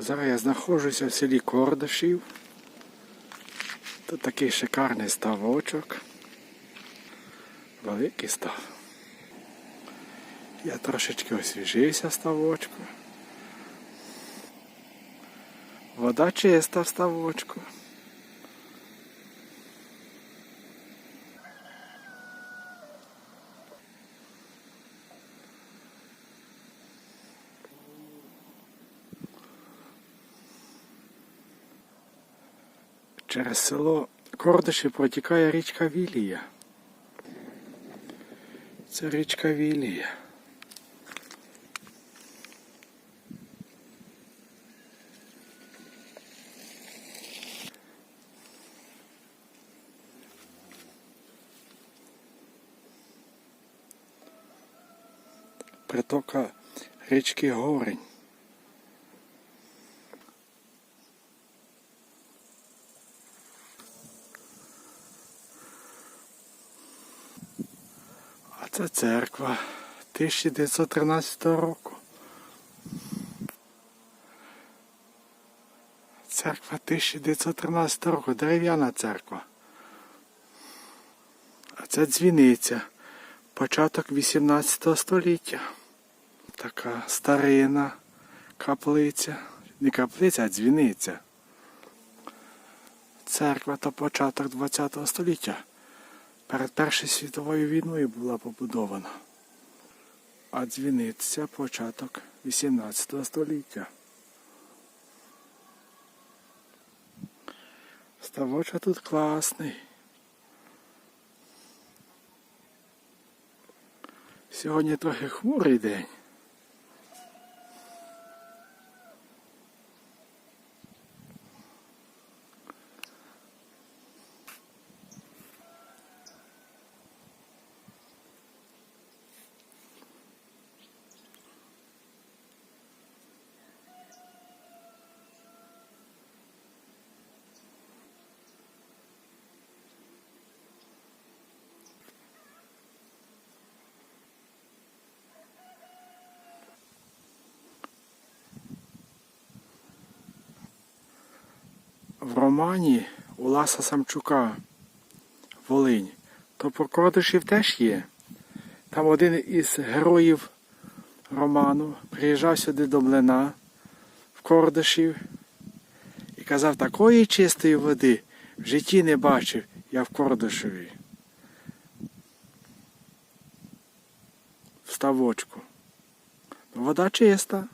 Зараз я знаходжуся в селі Кордашів. Тут такий шикарний ставочок. Великий став. Я трошечки освіжився ставочку. Вода чиста в ставочку. Через село Кордиші протікає річка Вілія. Це річка Вілія. Притока річки Горень. Це церква 1913 року. Церква 1913 року, дерев'яна церква. А це дзвіниця. Початок 18 століття. Така старина каплиця. Не каплиця, а дзвіниця. Церква то початок 20 століття перед Першою світовою війною була побудована. А дзвіниця початок 18 століття. Ставочок тут класний. Сьогодні трохи хмурий день. В романі Уласа Самчука Волинь, то про Кордишів теж є. Там один із героїв роману приїжджав сюди до млина в Кордишів і казав, такої чистої води в житті не бачив я в Кордишеві. В ставочку. Вода чиста.